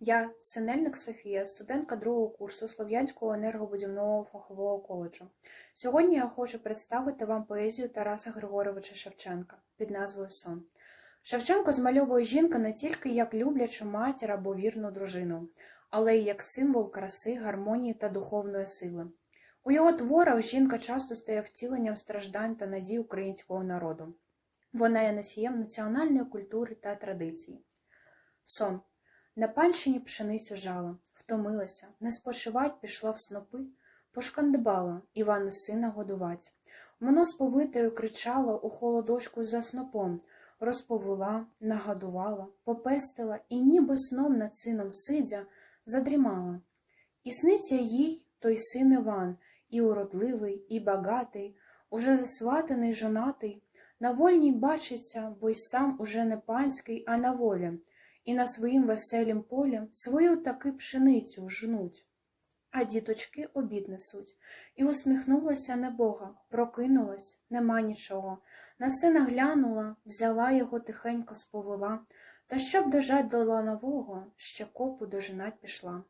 Я, Синельник Софія, студентка другого курсу Слов'янського енергобудівного фахового коледжу. Сьогодні я хочу представити вам поезію Тараса Григоровича Шевченка під назвою Сон. Шевченко змальовує жінку не тільки як люблячу матір або вірну дружину, але й як символ краси, гармонії та духовної сили. У його творах жінка часто стає втіленням страждань та надій українського народу. Вона є носієм національної культури та традицій. Сон. На панщині пшеницю жала, втомилася, не спочивать пішла в снопи, пошкандибала Івана сина годувать. Воно сповитою кричало у холодочку за снопом, розповела, нагодувала, попестила і, ніби сном над сином сидя, задрімала. І сниться їй той син Іван, і уродливий, і багатий, уже засватаний жонатий, на вольній бачиться, бо й сам уже не панський, а на волі, і на своїм веселім полі свою таки пшеницю жнуть. А діточки обід несуть. І усміхнулася небога, прокинулась, нема нічого. На сина глянула, взяла його тихенько сповела, та щоб дожать до ланового, ще копу дожинать пішла.